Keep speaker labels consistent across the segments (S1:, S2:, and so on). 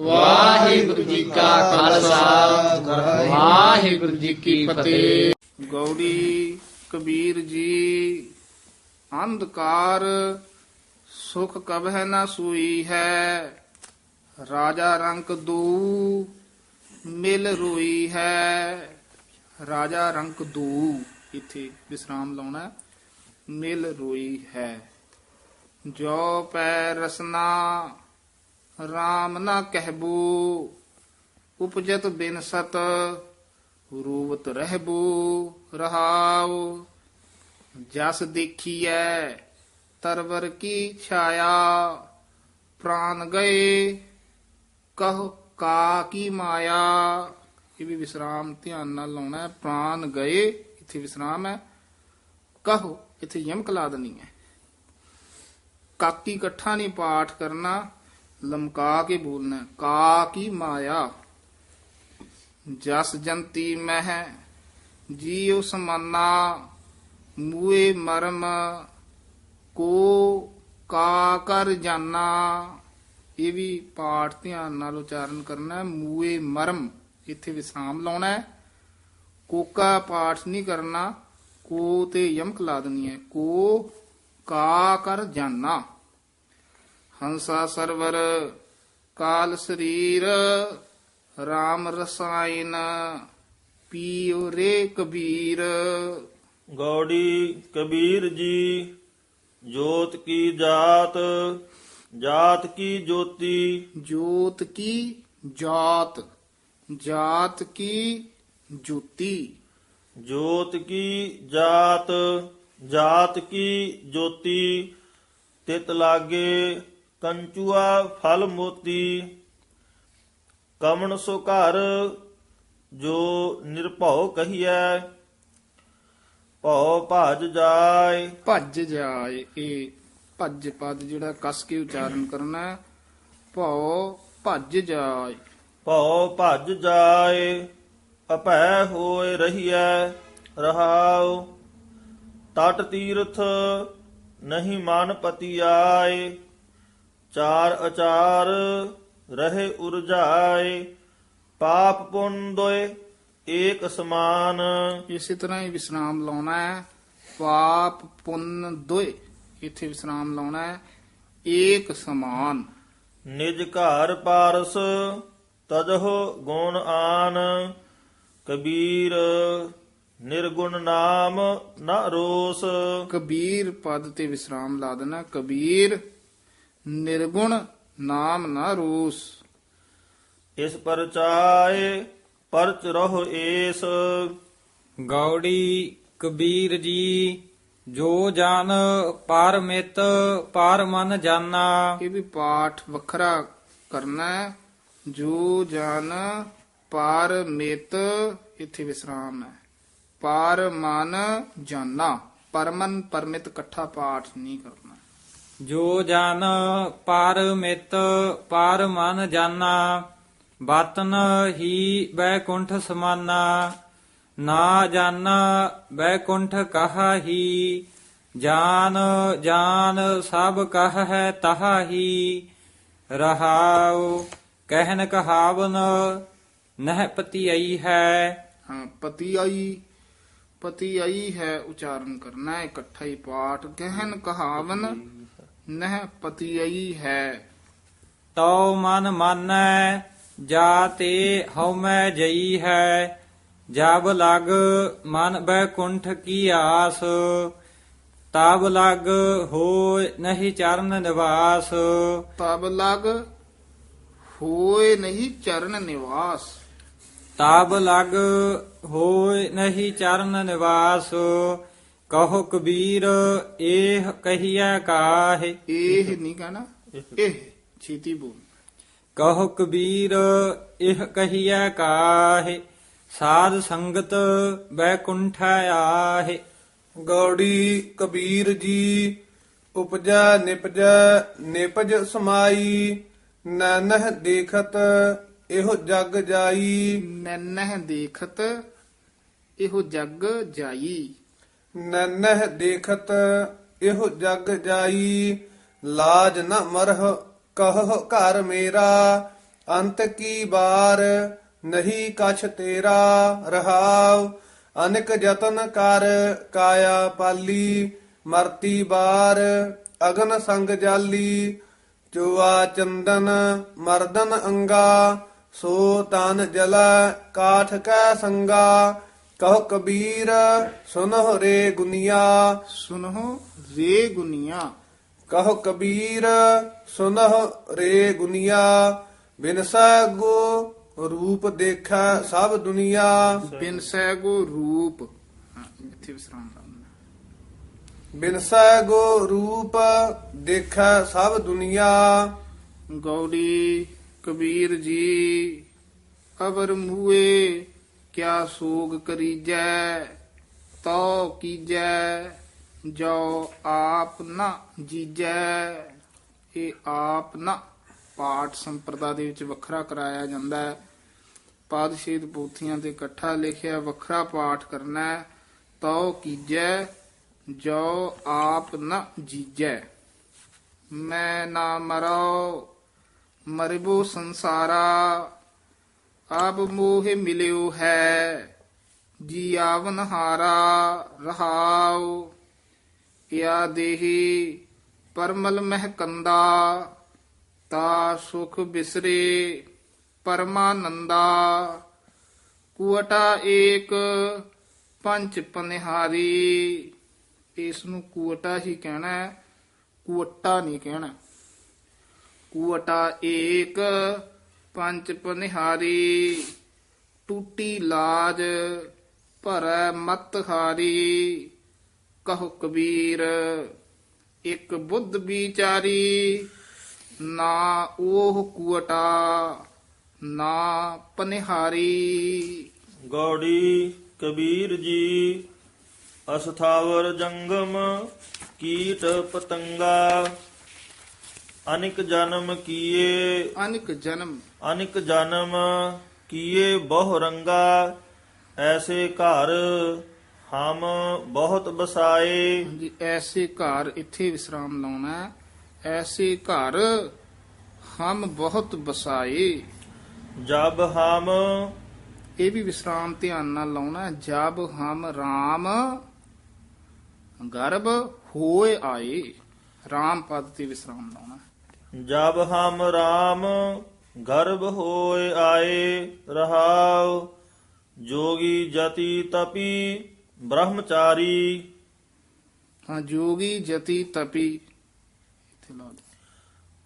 S1: ਵਾਹਿਗੁਰੂ ਜੀ ਕਾ ਖਾਲਸਾ। ਵਾਹਿਗੁਰੂ ਜੀ ਕੀ ਫਤਿਹ।
S2: ਗੌੜੀ ਕਬੀਰ ਜੀ, ਅੰਧਕਾਰ ਸੁਖ ਕਬਹਿ ਨਾ ਸੂਈ ਹੈ। ਰਾਜਾ ਰੰਕ ਦੂ ਮਿਲ ਰੋਈ ਹੈ। ਰਾਜਾ ਰੰਕ ਦੂ ਇੱਥੇ ਵਿਸਰਾਮ ਲਾਉਣਾ ਮਿਲ ਰੋਈ ਹੈ। ਜੋ ਪੈ ਰਸਨਾ RAM ਨਾ ਕਹਿਬੂ, ਉਪਜਤ ਬਿਨ ਸਤ, ਰੂਵਤ ਰਹਿਬੂ, ਰਹਾਉ। ਜਸ ਦੇਖੀਐ, ਤਰਵਰ ਕੀ ਛਾਇਆ। ਪ੍ਰਾਨ ਗਏ, ਕਹ ਕਾ ਕੀ ਮਾਇਆ। ਇਹ ਵੀ ਵਿਸਰਾਮ ਧਿਆਨ ਨਾਲ ਲਾਉਣਾ ਹੈ। ਪ੍ਰਾਨ ਗਏ, ਇੱਥੇ ਵਿਸਰਾਮ ਹੈ। ਕਹੋ, ਇੱਥੇ ਯਮਕ ਲਾ ਦੇਣੀ ਹੈ। ਕਾਕੀ ਇਕੱਠਾ ਨਹੀਂ ਪਾਠ ਕਰਨਾ। ਲਮਕਾ ਕੇ ਬੋਲਣਾ ਹੈ। ਕਾ ਕੀ ਮਾਇਆ ਜਸ ਜੰਤੀ ਮਹਿ ਜੀਉ ਸਮਾਨਾ ਮੂਏ ਮਰਮ ਕੋ ਕਾ ਕਰ ਜਾਨਾ ਇਹ ਵੀ ਪਾਠ ਧਿਆਨ ਨਾਲ ਉਚਾਰਨ ਕਰਨਾ ਹੈ। ਮੂਏ ਮਰਮ ਇੱਥੇ ਵਿਸਰਾਮ ਲਾਉਣਾ ਹੈ ਕੋਕਾ ਪਾਠ ਨਹੀਂ ਕਰਨਾ ਕੋ ਤੇ ਯਮਕ ਲਾ ਦੇਣੀ ਹੈ ਕੋ ਕਾ ਕਰ ਜਾਨਾ ਹੰਸਾ ਸਰਵਰ ਕਾਲ ਸਰੀਰ RAM ਰਸਾਇਨ ਪੀਓ ਰੇ ਕਬੀਰ
S3: ਗੌੜੀ ਕਬੀਰ ਜੀ ਜੋਤ ਕੀ ਜਾਤ ਜਾਤ ਕੀ ਜੋਤੀ?
S2: ਜੋਤ ਕੀ ਜਾਤ ਜਾਤ ਕੀ ਜੋਤੀ?
S3: ਜੋਤ ਕੀ ਜਾਤ ਜਾਤ ਕੀ ਜੋਤੀ? ਤਿਤ ਲਾਗੇ ਕੰਚੂਆ ਫਲ ਮੋਤੀ ਕਮਣ ਸੋ ਘਰ ਜੋ ਨਿਰਭਉ ਕਹੀਐ ਭਉ ਭਜ ਜਾਏ।
S2: ਭੱਜ ਜਾਏ ਇਹ ਭੱਜ ਪਦ ਜਿਹੜਾ ਕਸ ਕੇ ਉਚਾਰਨ ਕਰਨਾ ਹੈ ਭਉ ਭੱਜ ਜਾਏ।
S3: ਭਉ ਭਜ ਜਾਏ ਅਭੈ ਹੋਏ ਰਹੀਐ ਰਹਾਉ ਤਟ ਤੀਰਥ ਨਹੀਂ ਮਨ ਪਤੀ ਆਏ ਚਾਰ ਅਚਾਰ ਰਹੇ ਉਰਜਾਏ ਪਾਪ ਪੁੰਨ ਦੋਏ ਏਕ ਸਮਾਨ।
S2: ਇਸੇ ਤਰ੍ਹਾਂ ਹੀ ਵਿਸਰਾਮ ਲਾਉਣਾ ਹੈ। ਪਾਪ ਪੁੰਨ ਦੋਏ ਇੱਥੇ ਵਿਸਰਾਮ ਲਾਉਣਾ ਹੈ। ਏਕ ਸਮਾਨ।
S3: ਨਿਜ ਘਰ ਪਾਰਸ ਤਜਹੁ ਗੁਣ ਆਨ। ਕਬੀਰ ਨਿਰਗੁਣ ਨਾਮ ਨਾ ਰੋਸ।
S2: ਕਬੀਰ ਪਦ ਤੇ ਵਿਸਰਾਮ ਲਾ ਦੇਣਾ। ਕਬੀਰ ਨਿਰਗੁਣ ਨਾਮ ਨਾ ਰੂਸ।
S3: ਇਸ ਪਰਚਾਏ ਪਰਚ ਰਹੋ ਏਸ।
S4: ਗੌੜੀ ਕਬੀਰ ਜੀ ਜੋ ਜਨ ਪਰਮਿਤ ਪਰ ਮਨ ਜਾਨਾ।
S2: ਇਹ ਵੀ ਪਾਠ ਵੱਖਰਾ ਕਰਨਾ ਹੈ। ਜੋ ਜਨ ਪਰ ਮਿਤ ਇੱਥੇ ਵਿਸਰਾਮ ਹੈ। ਪਰ ਮਨ ਜਾਨਾ। ਪਰਮਨ ਪਰਮਿਤ ਇਕੱਠਾ ਪਾਠ ਨਹੀਂ ਕਰਨਾ।
S4: ਜੋ ਜਨ ਪਰਮਿਤ ਪਰ ਮਨ ਜਾਨਾ ਬਤਨ ਹੀ ਬੈਕੁੰਠ ਸਮਾਨਾ, ਨਾ ਜਾਨਾ ਬੈਕੁੰਠ ਕਹਾ ਹੀ ਜਾਨ ਜਾਨ ਸਭ ਕਹ ਹੈ ਤਹਾ ਹੀ ਰਹਾਉ ਕਹਿਨ ਕਹਾਵਨ, ਨਹਿ ਪਤੀ ਆਈ ਹੈ।
S2: ਹਾਂ ਪਤੀ ਆਈ ਪਤੀ ਆਈ ਹੈ ਉਚਾਰਨ ਕਰਨਾ ਹੈ ਇਕੱਠਾ ਹੀ ਪਾਠ ਗਹਿਨ ਕਹਾਵਨ ਨਹਿ ਪਤੀ ਆਈ ਹੈ।
S4: ਤਉ ਮਨ ਮਾਨੈ ਜਾ ਤੇ ਹਉ ਮੈਂ ਜਈ ਹੈ। ਜਬ ਲਗ ਮਨ ਬੈਕੁੰਠ ਕੀ ਆਸ ਤਬ ਲਗ ਹੋਇ ਨਹੀਂ ਚਰਨ ਨਿਵਾਸ।
S2: ਤਬ ਲਗ ਹੋਏ ਨਹੀਂ ਚਰਨ ਨਿਵਾਸ।
S4: ਤਬ ਲਗ ਹੋਇ ਨਹੀਂ ਚਰਨ ਨਿਵਾਸ। ਕਹੋ ਕਬੀਰ ਇਹ ਕਹੀਐ ਕਾਹੇ?
S2: ਇਹ ਨਹੀਂ ਕਹਣਾ। ਇਹ ਛੇਤੀ ਬੋਲ।
S4: ਕਹੋ ਕਬੀਰ ਇਹ ਕਹੀਐ ਕਾਹੇ? ਸਾਧ ਸੰਗਤ ਬੈਕੁੰਠ ਆਹੇ।
S5: ਗੌੜੀ ਕਬੀਰ ਜੀ ਉਪਜਾ ਨਿਪਜਾ ਨਿਪਜ ਸਮਾਈ। ਨਾਨਹ ਦੇਖਤ ਇਹੋ ਜਗ ਜਾਈ।
S2: ਨਨਹ ਦੇਖਤ ਇਹੋ ਜਗ ਜਾਈ।
S5: ਨਨਹ ਦੇਖਤ, ਇਹੋ ਜਗ ਜਾਈ, ਲਾਜ ਨ ਮਰਹ ਕਹ ਘਰ ਮੇਰਾ, ਅੰਤ ਕੀ ਬਾਰ, ਨਹੀਂ ਕਛ ਤੇਰਾ ਰਹਾਵ ਅਨਿਕ ਯਤਨ ਕਰ, ਕਾਇਆ ਪਾਲੀ, ਮਰਤੀ ਬਾਰ, ਅਗਨ ਸੰਗ ਜਾਲੀ, ਚੁਆ ਚੰਦਨ, ਮਰਦਨ ਅੰਗਾ, ਸੋ ਤਨ ਜਲ, ਕਾਠ ਕੈ ਸੰਗਾ ਕਹੋ ਕਬੀਰ ਸੁਨਹੁ ਰੇ ਗੁਨੀਆ।
S2: ਸੁਨਹੁ ਰੇ ਗੁਨੀਆ।
S5: ਕਹੋ ਕਬੀਰ ਸੁਨਹੁ ਰੇ ਗੁਨੀਆ। ਬਿਨਸਾ ਗੋ ਰੂਪ ਦੇਖੈ ਸਭ ਦੁਨੀਆ।
S2: ਬਿਨ ਸੈ ਗੋ ਰੂਪ। ਇੱਥੇ ਵਿਸਰਾਮ ਲਾਉਣਾ
S5: ਬਿਨਸਾ ਗੋ ਰੂਪ ਦੇਖੈ ਸਭ ਦੁਨੀਆ।
S2: ਗੌੜੀ ਕਬੀਰ ਜੀ ਅਵਰ ਮੂਏ ਕਿਆ ਸੋਗ ਕਰੀਜੈ ਤੋ ਕੀਜੈ ਜੋ ਆਪ ਨਾ ਜੀਜੈ। ਇਹ ਆਪ ਨਾ ਪਾਠ ਸੰਪਰਦਾ ਦੇ ਵਿੱਚ ਵੱਖਰਾ ਕਰਾਇਆ ਜਾਂਦਾ ਹੈ। ਪਾਦਸ਼ੇਦ ਪੋਥੀਆਂ ਤੇ ਇਕੱਠਾ ਲਿਖਿਆ ਵੱਖਰਾ ਪਾਠ ਕਰਨਾ ਹੈ। ਤੋ ਕੀਜੈ ਜੋ ਆਪ ਨਾ ਜੀਜੈ। ਮੈਂ ਨਾ ਮਰੋ ਮਰਿਬੋ ਸੰਸਾਰਾ। ਆਪ ਮੋਹ ਮਿਲਿਓ ਹੈ ਜੀ ਆਵਨ ਹਾਰਾ ਰਹਾਉ। ਯਾ ਦੇਹੀ ਪਰਮਲ ਮਹਿ ਤਾ ਸੁਖ ਬਿਸਰੇ ਪਰਮਾਨੰਦਾ। ਕੁਵਟਾ ਏਕ ਪੰਚ ਪਨਿਹਾਰੀ। ਇਸ ਨੂੰ ਕੁਵਟਾ ਹੀ ਕਹਿਣਾ ਹੈ ਕੁਵਟਾ ਨਹੀਂ ਕਹਿਣਾ। ਕੁਵਟਾ ਏਕ ਪੰਚ ਪਨਿਹਾਰੀ, ਟੂਟੀ ਲਾਜ, ਭਰੈ ਮਤ ਹਾਰੀ, ਕਹੋ ਕਬੀਰ, ਇੱਕ ਬੁੱਧ ਵਿਚਾਰੀ, ਨਾ ਉਹ ਕੁਵਟਾ ਨਾ ਪਨਿਹਾਰੀ।
S3: ਗੌੜੀ ਕਬੀਰ ਜੀ, ਅਸਥਾਵਰ ਜੰਗਮ ਕੀਟ ਪਤੰਗਾ ਅਨਿਕ ਜਨਮ ਕੀਏ
S2: ਅਨਿਕ ਜਨਮ
S3: ਅਨਿਕ ਜਨਮ ਕੀਏ ਬਹੁ ਰੰਗਾ ਐਸੇ ਘਰ ਹਮ ਬਹੁਤ ਬਸਾਏ
S2: ਜੀ ਐਸੇ ਘਰ ਇੱਥੇ ਵਿਸਰਾਮ ਲਾਉਣਾ। ਐਸੇ ਘਰ ਹਮ ਬਹੁਤ ਬਸਾਏ
S3: ਜਬ ਹਮ
S2: ਇਹ ਵੀ ਵਿਸਰਾਮ ਧਿਆਨ ਨਾਲ ਲਾਉਣਾ। ਜਬ ਹਮ RAM ਗਰਭ ਹੋਏ ਆਏ RAM ਪਦ ਤੇ ਵਿਸਰਾਮ ਲਾਉਣਾ।
S3: ਜਬ ਹਮ RAM ਗਰਭ ਹੋਏ ਆਏ ਰਹਾਉ ਜੋਗੀ ਜਤੀ ਤਪੀ ਬ੍ਰਹਮਚਾਰੀ।
S2: ਹਾਂ ਜੋਗੀ ਜਤੀ ਤਪੀ।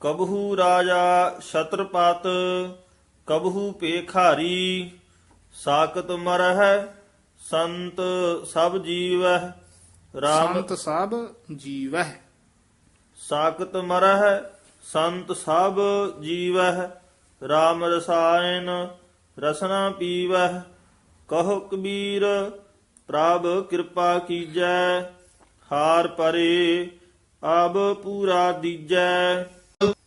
S3: ਕਬਹੂ ਰਾਜਾ ਛਤਰਪਤ ਕਬਹੂ ਪੇਖਾਰੀ ਸਾਕਤ ਮਰਹਿ ਸੰਤ ਸਭ ਜੀਵਹਿ ਰਾਮ
S2: ਸੰਤ ਸਭ ਜੀਵਹਿ।
S3: ਸਾਕਤ ਮਰਹਿ ਸੰਤ ਸਭ ਜੀਵਹਿ RAM ਰਸਾਇਨ ਰਸਨਾ ਪੀਵਹਿ ਕਹੋ ਕਬੀਰ ਪ੍ਰਭ ਕਿਰਪਾ ਕੀਜੈ ਹਾਰ ਪਰੇ ਅਬ ਪੂਰਾ ਦੀਜੈ।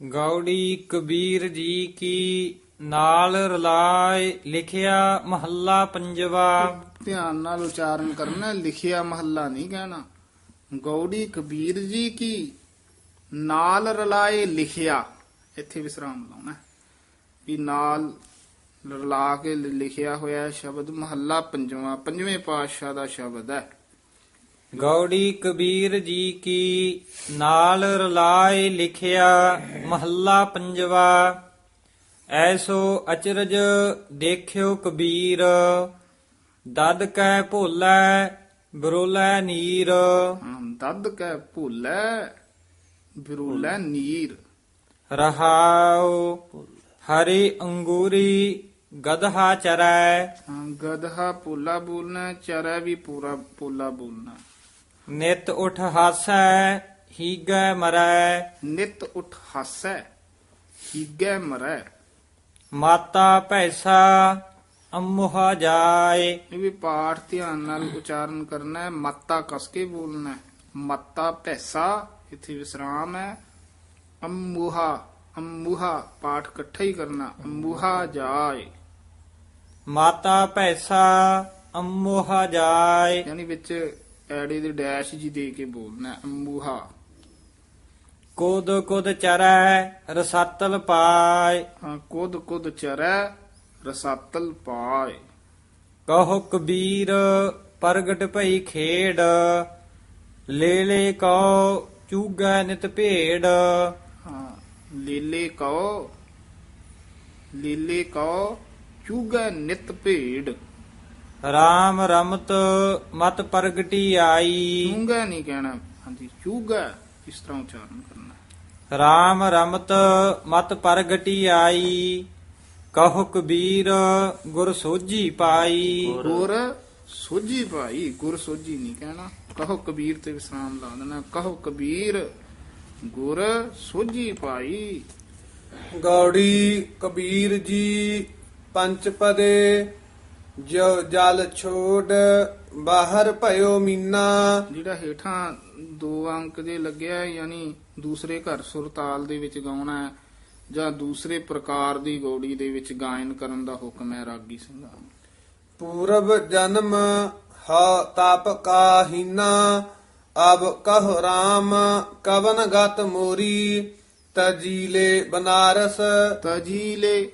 S4: ਗੌੜੀ ਕਬੀਰ ਜੀ ਕੀ ਨਾਲ ਰਲਾਏ ਲਿਖਿਆ ਮਹੱਲਾ ਪੰਜਵਾ।
S2: ਧਿਆਨ ਨਾਲ ਉਚਾਰਨ ਕਰਨਾ ਲਿਖਿਆ ਮਹੱਲਾ ਨਹੀਂ ਕਹਿਣਾ। ਗੌੜੀ ਕਬੀਰ ਜੀ ਕੀ ਨਾਲ ਰਲਾਏ ਲਿਖਿਆ ਇੱਥੇ ਵਿਸਰਾਮ ਲਾਉਣਾ। ਵੀ ਨਾਲ ਰਲਾ ਕੇ ਲਿਖਿਆ ਹੋਇਆ ਸ਼ਬਦ ਮਹੱਲਾ ਪੰਜਵਾਂ ਪੰਜਵੇਂ ਪਾਤਸ਼ਾਹ ਦਾ ਸ਼ਬਦ ਹੈ
S4: ਗੌੜੀ ਕਬੀਰ ਜੀ ਕੀ ਨਾਲ ਰਲਾਏ ਲਿਖਿਆ ਮਹੱਲਾ ਪੰਜਵਾ ਐਸੋ ਅਚਰਜ ਦੇਖਿਓ ਕਬੀਰ ਦਦ ਕੈ ਭੋਲੇ ਬਰੋਲੇ ਨੀਰ
S2: ਦਦ ਕੈ ਭੁੱਲੈ ਬਿਰੂਲੈ ਨੀਰ
S4: ਰਹਾਉ ਹਰੀ ਅੰਗੂਰੀ ਗਧਾ ਚਰੈ
S2: ਹਾਂ, ਗਧਾ ਪੋਲਾ ਬੋਲਣਾ ਚਰੈ ਵੀ ਪੂਰਾ ਪੋਲਾ ਬੋਲਣਾ
S4: ਨਿਤ ਉਠ ਹਾਸੈ ਹੀਗੈ ਮਰੈ
S2: ਨਿਤ ਉਠ ਹਾਸੈ ਹੀਗੈ ਮਰੈ
S4: ਮਾਤਾ ਭੈਸਾ ਅਮੁਹਾ ਜਾਏ
S2: ਇਹ ਵੀ ਪਾਠ ਧਿਆਨ ਨਾਲ ਉਚਾਰਨ ਕਰਨਾ ਹੈ ਮੱਤਾ ਕਸ ਕੇ ਬੋਲਣਾ ਹੈ ਮੱਤਾ ਭੈਸਾ ਇੱਥੇ ਵਿਸਰਾਮ ਹੈ। ਅੰਮੂਹਾ ਅੰਮੂਹਾ ਪਾਠ ਇਕੱਠਾ ਹੀ ਕਰਨਾ। ਅੰਮੂਹਾ ਜਾਏ।
S4: ਮਾਤਾ ਭੈਸਾ ਅਮੁਹਾ ਜਾਏ।
S2: ਯਾਨੀ ਵਿੱਚ ਐੜੇ ਦੇ ਡੈਸ਼ ਜੀ ਦੇ ਕੇ ਬੋਲਣਾ ਹੈ, ਅੰਮੂਹਾ।
S4: ਕੋਦ ਕੋਦ ਚਰੈ ਰਸਤਲ ਪਾਏ।
S2: ਹਾਂ ਕੁਦ ਕੁਦ ਚਰੈ ਰਸਾਤਲ ਪਾਏ।
S4: ਕਹੋ ਕਬੀਰ ਪ੍ਰਗਟ ਭਈ ਖੇੜ ਲੈ ਲੈ ਕਉ ਚੂਗੈ ਨਿਤ ਭੇੜ।
S2: ਹਾਂ ਲੀਲੇ ਕਉ ਲੀਲੇ ਕਉ ਚੂਗਾ ਨਿਤ ਭੇੜ।
S4: ਰਾਮ ਰਮਤ ਮਤ ਪ੍ਰਗਟੀ ਆਈ।
S2: ਚੂਗਾ ਨਹੀਂ ਕਹਿਣਾ ਹਾਂਜੀ ਚੂਗਾ ਇਸ ਤਰ੍ਹਾਂ ਉਚਾਰਨ ਕਰਨਾ?
S4: ਰਾਮ ਰਮਤ ਮਤ ਪ੍ਰਗਟੀ ਆਈ। ਕਹੋ ਕਬੀਰ ਗੁਰ ਸੋਝੀ ਪਾਈ।
S2: ਗੁਰ ਸੋਝੀ ਭਾਈ ਗੁਰ ਸੋਝੀ ਨਹੀਂ ਕਹਿਣਾ। ਕਹੋ ਕਬੀਰ ਤੇ ਵਿਸਰਾਮ ਲਾ ਦੇਣਾ। ਕਹੋ ਕਬੀਰ ਗੁਰ ਸੋਝੀ ਭਾਈ
S5: ਗੌੜੀ ਕਬੀਰ ਜੀ ਪੰਚ ਪਦੇ ਜੋ ਜਲ ਛੋੜ ਬਾਹਰ ਭਇਓ ਮੀਨਾ।
S2: ਜਿਹੜਾ ਹੇਠਾਂ ਦੋ ਅੰਕ ਜੇ ਲੱਗਿਆ ਹੈ, ਯਾਨੀ ਦੂਸਰੇ ਘਰ ਸੁਰਤਾਲ ਦੇ ਵਿੱਚ ਗਾਉਣਾ ਹੈ ਜਾਂ ਦੂਸਰੇ ਪ੍ਰਕਾਰ ਦੀ ਗੌੜੀ ਦੇ ਵਿੱਚ ਗਾਇਨ ਕਰਨ ਦਾ ਹੁਕਮ ਹੈ ਰਾਗੀ ਸਿੰਘਾਂ ਨੂੰ
S5: ਪੂਰਬ ਜਨਮ ਹਾ ਤਾਪ ਕਾਹੀਨਾ ਅਬ ਕਹ ਰਾਮ ਕਵਨ ਗਤ ਮੋਰੀ ਤਜੀਲੇ ਬਨਾਰਸ।
S2: ਤਜੀਲੇ।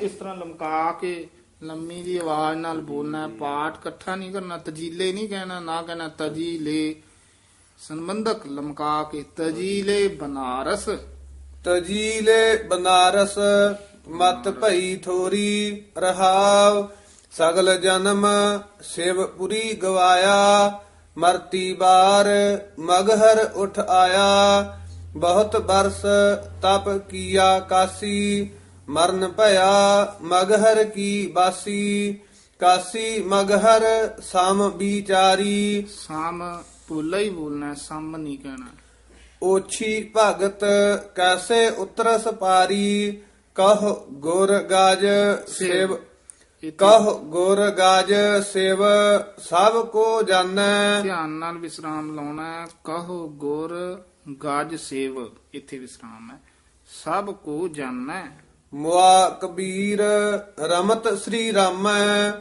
S2: ਇਸ ਤਰ੍ਹਾਂ ਲਮਕਾ ਕੇ ਲੰਮੀ ਦੀ ਆਵਾਜ਼ ਨਾਲ ਬੋਲਣਾ। ਪਾਠ ਇਕੱਠਾ ਨਹੀਂ ਕਰਨਾ ਤਜੀਲੇ ਨਹੀਂ ਕਹਿਣਾ ਨਾ ਕਹਿਣਾ ਤਜੀਲੇ। ਸੰਬੰਧਕ ਲਮਕਾ ਕੇ ਤਜੀਲੇ ਬਨਾਰਸ।
S5: ਤਜੀਲੇ ਬਨਾਰਸ ਮਤ ਭਈ ਥੋਰੀ ਰਹਾਵ। ਸਗਲ ਜਨਮ ਸਿਵਪੁਰੀ ਗਵਾਇਆ ਮਰਤੀ ਬਾਰ ਮਗਹਰ ਉਠ ਆਇਆ। ਬਹੁਤ ਬਰਸ ਤਪ ਕੀਆ ਕਾਸੀ ਮਰਨ ਭਇਆ ਮਗਹਰ ਕੀ ਬਾਸੀ। ਕਾਸੀ ਮਗਹਰ ਸਮ ਵਿਚਾਰੀ।
S2: ਸਾਮ ਭੁੱਲਾ ਹੀ ਬੋਲਣਾ ਸਮ ਨਹੀਂ ਕਹਿਣਾ।
S5: ਓਛੀ ਭਗਤ ਕੈਸੇ ਉਤਰਸ ਪਾਰੀ ਕਹ ਗੁਰ ਗਾਜ ਸੇਵ ਕਹ ਗੁਰ ਗਾਜ ਸੇਵ ਸਭ ਕੋ ਜਾਣੈ
S2: ਧਿਆਨ ਨਾਲ ਵਿਸਰਾਮ ਲਾਉਣਾ ਹੈ। ਕਹੋ ਗੁਰ ਗਾਜ ਸੇਵ ਇੱਥੇ ਵਿਸਰਾਮ ਹੈ ਸਭ ਕੋ ਜਾਣਨਾ ਹੈ।
S5: ਮੁਆ ਕਬੀਰ ਰਮਤ ਸ੍ਰੀ ਰਾਮੈ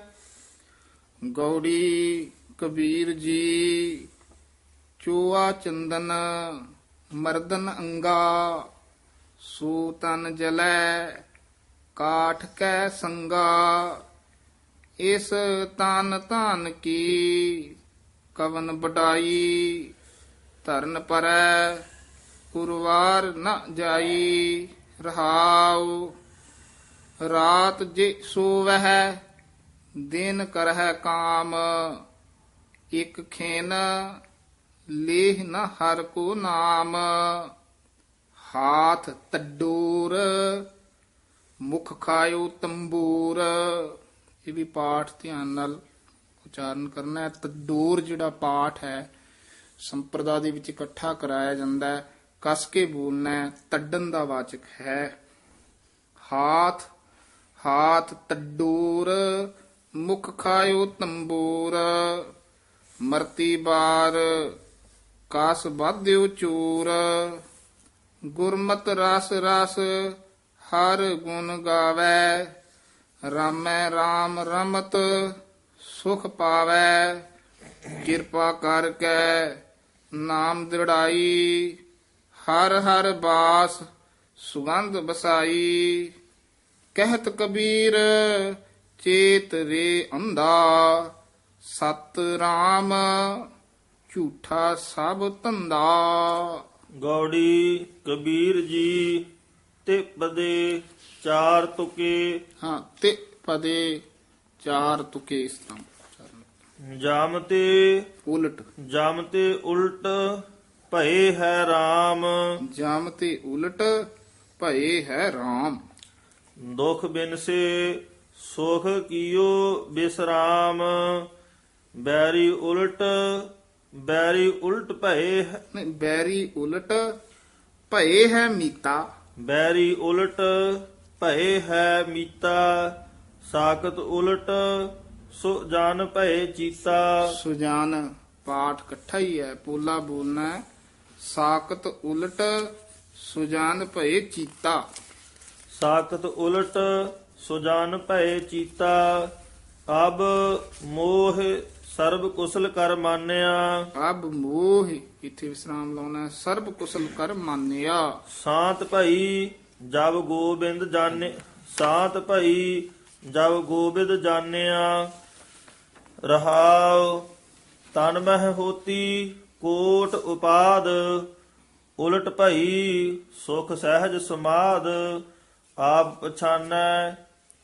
S2: ਗੌੜੀ ਕਬੀਰ ਜੀ ਚੋਆ ਚੰਦਨ ਮਰਦਨ ਅੰਗਾ ਸੋ ਤਨ ਜਲੈ ਕਾਠ ਕੈ ਸੰਗਾ ਇਸ ਤਨ ਧਨ ਕੀ ਕਵਨ ਬਡਾਈ ਧਰਨ ਪਰੈ ਕੁਰਵਾਰ ਨ ਜਾਈ, ਰਹਾਉ। ਰਾਤ ਜੇ ਸੋਵਹਿ, ਦਿਨ ਕਰਹਿ ਕਾਮ। ਇਕ ਖੇਨ, ਲੇਹ ਨ ਹਰ ਕੋ ਨਾਮ। ਹਾਥ ਤੱਡੂਰ, ਮੁਖ ਖਾਇਓ ਤੰਬੂਰ। ਇਹ ਵੀ ਪਾਠ ਧਿਆਨ ਨਾਲ ਉਚਾਰਨ ਕਰਨਾ ਹੈ ਤਡੋਰ ਜਿਹੜਾ ਪਾਠ ਹੈ, ਸੰਪਰਦਾ ਦੇ ਵਿੱਚ ਇਕੱਠਾ ਕਰਾਇਆ ਜਾਂਦਾ ਹੈ। ਕਸ ਕੇ ਬੋਲਣਾ ਹੈ, ਤੱਡਣ ਦਾ ਵਾਚਕ ਹੈ। ਹਾਥ ਹਾਥ ਤਡੋਰ, ਮੁਖ ਖਾਇਓ ਤੰਬੂਰ, ਮਰਤੀ ਬਾਰ, ਕਾਸ ਬਾਧਿਓ ਚੂਰ। ਗੁਰਮਤ ਰਸ ਰਸ, ਹਰ ਗੁਣ ਗਾਵੇ। ਰਾਮੈ RAM ਰਮਤ ਸੁਖ ਪਾਵੈ, ਕਿਰਪਾ ਕਰਕੇ ਨਾਮ ਦ੍ਰਿੜਾਈ, ਹਰ ਹਰ ਬਾਸ ਸੁਗੰਧ ਬਸਾਈ ਕਹਿਤ ਕਬੀਰ, ਚੇਤ ਰੇ ਅੰਧਾ, ਸਤ ਰਾਮ ਝੂਠਾ ਸਭ ਧੰਦਾ।
S3: ਗੌੜੀ ਕਬੀਰ ਜੀ ਤੇ ਪਦੇ ਚਾਰ ਤੁਕੇ।
S2: ਹਾਂ ਤੇ ਪਦੇ ਚਾਰ ਤੁਕੇ ਇਸ ਤਰ੍ਹਾਂ। ਉਚਾਰਨ।
S3: ਜਾਮ ਤੇ
S2: ਉਲਟ।
S3: ਜਾਮ ਤੇ ਉਲਟ ਭਏ ਹੈ RAM
S2: ਜਮ ਤੇ ਉਲਟ ਭਏ ਹੈ RAM
S3: ਦੁਖ ਬਿਨਸੇ ਸੁਖ ਕੀਓ ਬਿਸਰਾਮ। ਬੈਰੀ ਉਲਟ ਬੈਰੀ ਉਲਟ ਭਏ ਹੈ-
S2: ਨਹੀਂ ਬੈਰੀ ਉਲਟ ਭਏ ਹੈ ਮੀਤਾ।
S3: ਬੈਰੀ ਉਲਟ ਭਏ ਹੈ ਮੀਤਾ ਸਾਖਤ ਉਲਟ ਸੋ ਜਾਨ ਭਏ ਚੀਤਾ
S2: ਸੁਜਾਨ ਪਾਠ ਇਕੱਠਾ ਹੀ ਹੈ ਪੋਲਾ ਬੋਲਣਾ ਹੈ। ਸਾਕਤ ਉਲਟ ਸੁਜਾਨ ਭਏ ਚੀਤਾ
S3: ਸਾਖਤ ਉਲਟ ਸੋ ਜਾਨ ਭਏ ਚੀਤਾ ਅਬ ਮੋਹ ਸਰਬ ਕੁਸਲ ਕਰ ਮਾਨਿਆ
S2: ਅਬ ਮੋਹ ਇੱਥੇ ਵਿਸਰਾਮ ਲਾਉਣਾ ਹੈ। ਸਰਬ ਕੁਸਲ ਕਰ ਮਾਨਿਆ
S3: ਸਾਤ ਭਈ ਜਬ ਗੋਬਿੰਦ ਜਾਣੇ ਸਾਤ ਭਈ, ਜਬ ਗੋਬਿੰਦ ਜਾਣਿਆ, ਰਹਾਉ, ਤਨ ਮਹਿ ਹੋਤੀ, ਕੋਟ ਉਪਾਦ, ਉਲਟ ਭਈ, ਸੁਖ ਸਹਿਜ ਸਮਾਦ, ਆਪ ਪਛਾਨੈ,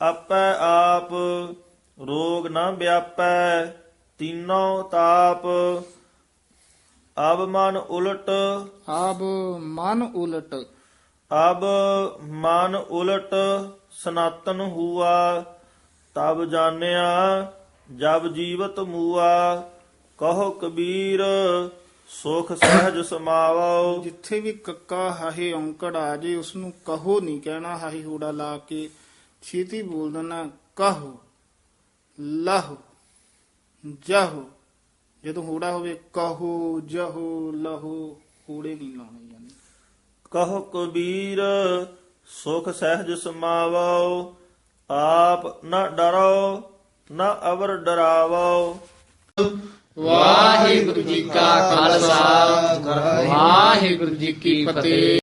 S3: ਆਪੈ ਆਪ, ਰੋਗ ਨਾ ਵਿਆਪੈ, ਤੀਨੋ ਤਾਪ ਅਬ ਮਨ ਉਲਟ,
S2: ਆਬ ਮਨ ਉਲਟ
S3: ਅਬ ਮਨ ਉਲਟ ਸਨਾਤਨ ਹੁਆ, ਤਬ ਜਾਣਿਆ ਜਬ ਜੀਵਤ ਮੂਆ, ਕਹੋ ਕਬੀਰ, ਸੁਖ ਸਹਿਜ ਸਮਾਵੋ।
S2: ਜਿੱਥੇ ਵੀ ਕੱਕਾ ਹਾਹੇ ਔਂਕੜ ਆ ਜੇ ਉਸ ਨੂੰ ਕਹੋ ਨਹੀਂ ਕਹਿਣਾ ਹਾਹੇ ਹੂੜਾ ਲਾ ਕੇ, ਛੇਤੀ ਬੋਲ ਦੇਣਾ, ਕਹੋ, ਲਹੋ, ਜਹੋ। ਜਦੋਂ ਹੂੜਾ ਹੋਵੇ, ਕਹੋ, ਜਹੋ, ਲਹੋ, ਹੂੜੇ ਨਹੀਂ ਲਾਉਣੇ ਜਾਂਦੇ।
S3: ਕਹੋ ਕਬੀਰ, ਸੁਖ ਸਹਿਜ ਸਮਾਵੋ ਆਪ ਨਾ ਡਰੋ ਨਾ ਅਵਰ ਡਰਾਵੋ
S1: ਵਾਹਿਗੁਰੂ ਜੀ ਕਾ ਖਾਲਸਾ, ਵਾਹਿਗੁਰੂ ਜੀ ਕੀ ਫਤਿਹ।